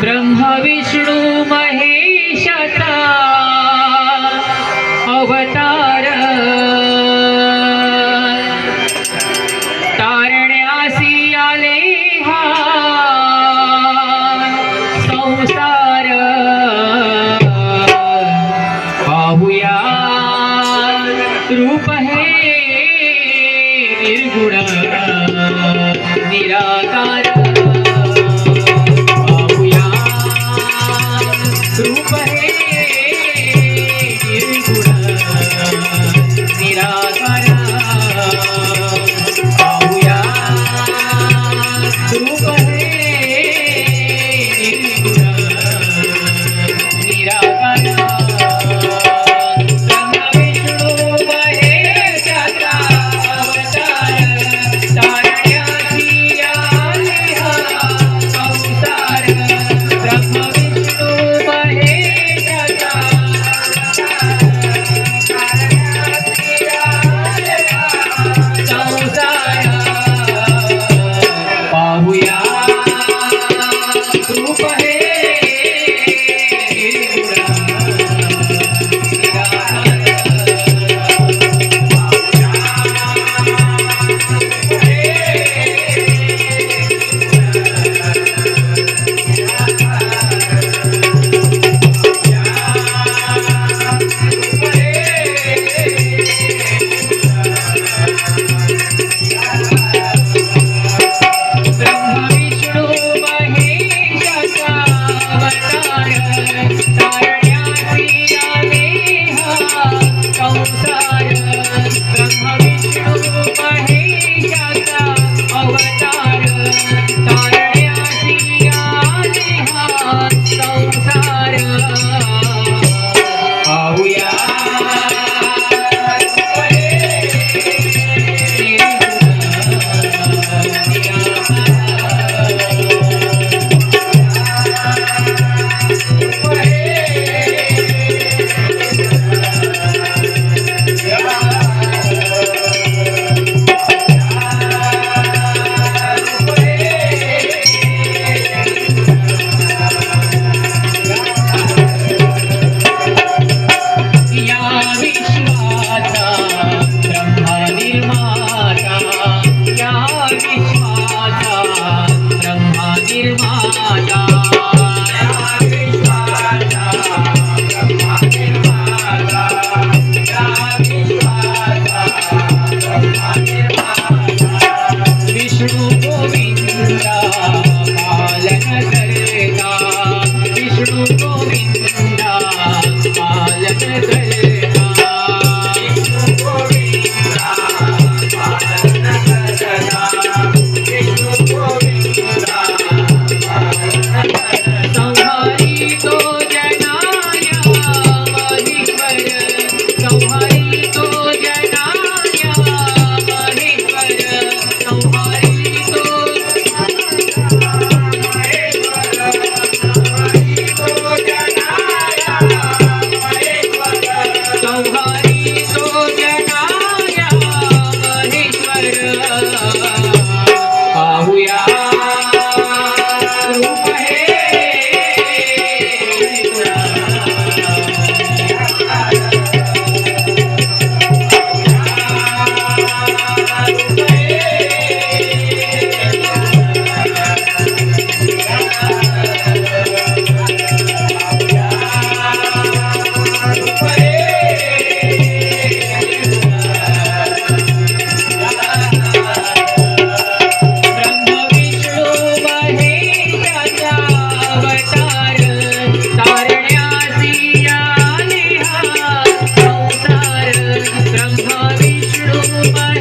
ब्रह्मविष्णु महेशता अवतार. तारण्यासी आले हा संसार. पाहुया रूप हे निर्गुण निराकार. tu parei. प्रभविष्णो महेशाचा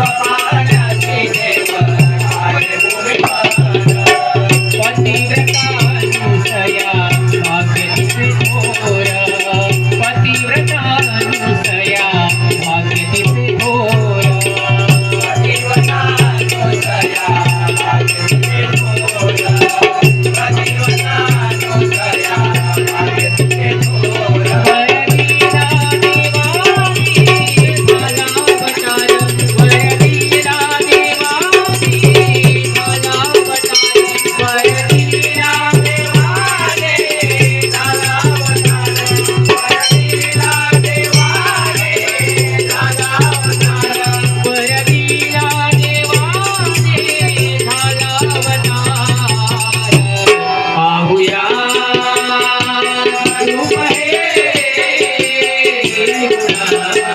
Bye. Yeah.